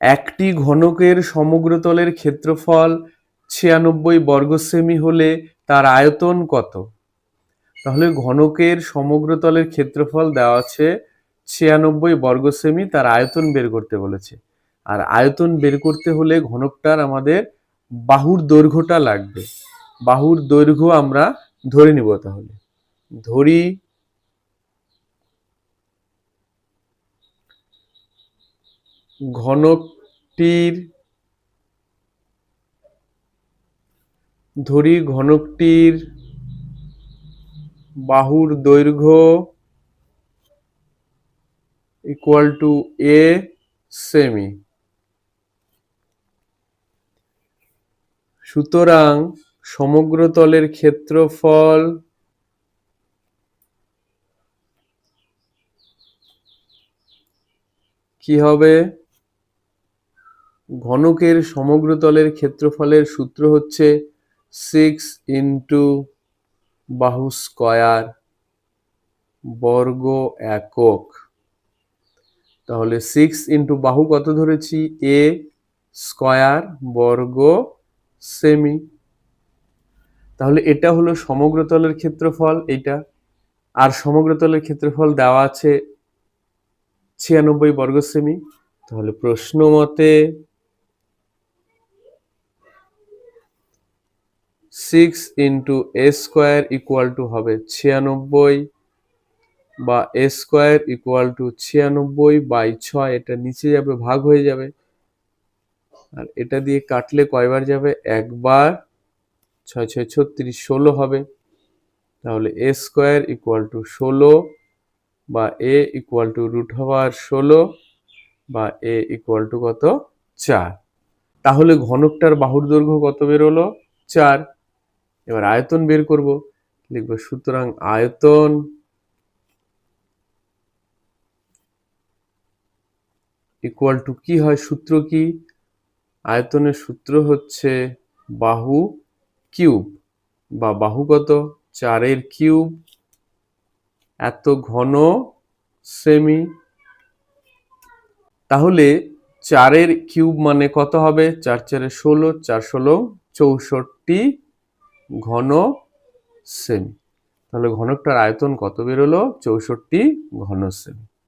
একটি ঘনকের সমগ্রতলের ক্ষেত্রফল ছিয়ানব্বই বর্গ সেমি হলে তার আয়তন কত? তাহলে ঘনকের সমগ্রতলের ক্ষেত্রফল দেওয়া আছে ছিয়ানব্বই বর্গ সেমি, তার আয়তন বের করতে বলেছে। আর আয়তন বের করতে হলে ঘনকটার আমাদের বাহুর দৈর্ঘ্যটা লাগবে। বাহুর দৈর্ঘ্য আমরা ধরে নিব তাহলে। ধরি ঘনকটির ধরি ঘনকটির বাহুর দৈর্ঘ্য ইকুয়াল টু এ সেমি সুতরাং সমগ্র তলের ক্ষেত্রফল কি হবে? ঘনকের সমগ্র তলের ক্ষেত্রফলের সূত্র হচ্ছে সিক্স ইন্টু বাহু স্কয়ার বর্গ একক। তাহলে সিক্স ইন্টু বাহু কত ধরেছি? এ স্কয়ার বর্গ সেমি তাহলে এটা হলো সমগ্র তলের ক্ষেত্রফল এটা আর সমগ্র তলের ক্ষেত্রফল দেওয়া আছে ছিয়ানব্বই বর্গ সেমি তাহলে প্রশ্ন মতে six into A square equal to হবে ছিয়ানব্বই বা এ স্কোয়ার ইকুয়াল টু ছিয়ানব্বই বাই ছয়, এটা নিচে যাবে, ভাগ হয়ে যাবে। আর এটা দিয়ে কাটলে কয়বার যাবে? একবার। ছয় ছয়, ছত্রিশ, ষোলো হবে। তাহলে এ স্কোয়ার ইকুয়াল টু ষোলো বা এ ইকুয়াল টু রুট হওয়ার ষোলো বা এ ইকুয়াল টু কত? চার। তাহলে ঘনকটার বাহুর দৈর্ঘ্য কত বেরোলো? চার। এবার আয়তন বের করব, লিখব সুতরাং আয়তন ইকুয়াল টু কি হয়, সূত্র কি? আয়তনের সূত্র হচ্ছে বাহু কিউব, বা বাহু কত চারের কিউব, এত ঘন সেমি তাহলে চারের কিউব মানে কত হবে? চার চারে ষোলো, চার ষোলো, চৌষট্টি ঘন সেমি। তাহলে ঘনকটার আয়তন কত বেরোলো? চৌষট্টি ঘন সেমি।